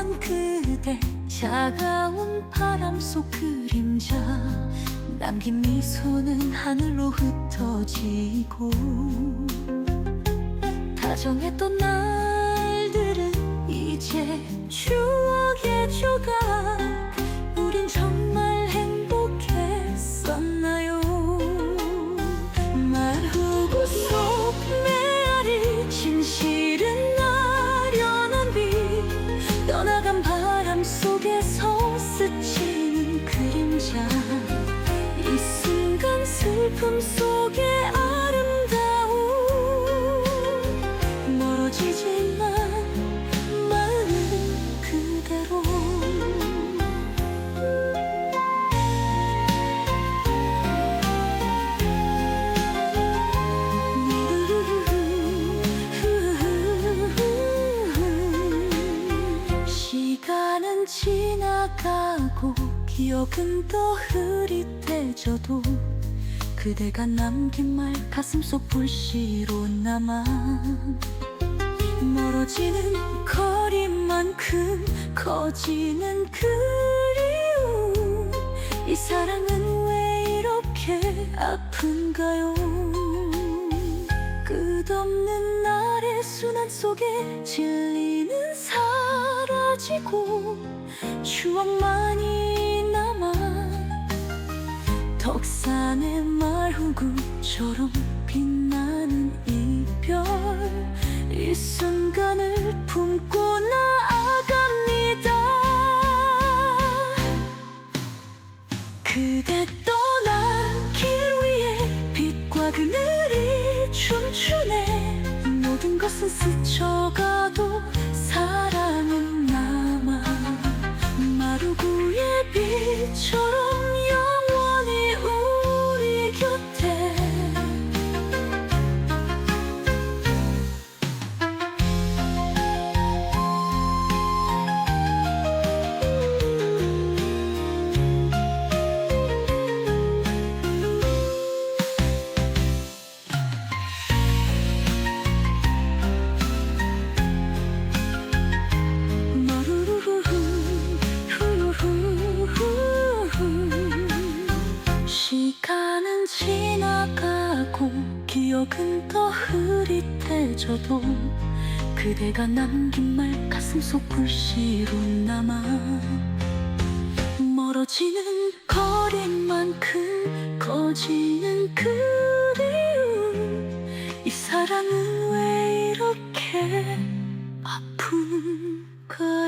난 그대 차가운 바람 속 그림자. 남긴 미소는 하늘로 흩어지고. 다정했던 나 떠나간 바람 속에서 스치는 그림자. 이 순간 슬픔 속 가고 기억은 더 흐릿해져도 그대가 남긴 말 가슴속 불씨로 남아 멀어지는 거리만큼 커지는 그리움. 이 사랑은 왜 이렇게 아픈가요? 끝없는 날의 순환 속에 사라 지고 추억만이 남아 덕산의 말후구처럼 빛나는 이별. 이 순간을 품고 나아갑니다. 그대 떠난 길 위에 빛과 그늘이 춤추네. 모든 것은 스쳐가도 지나가고 기억은 더 흐릿해져도 그대가 남긴 말 가슴속 불씨로 남아 멀어지는 거리만큼 커지는 그리움 이 사랑은 왜 이렇게 아픈가요?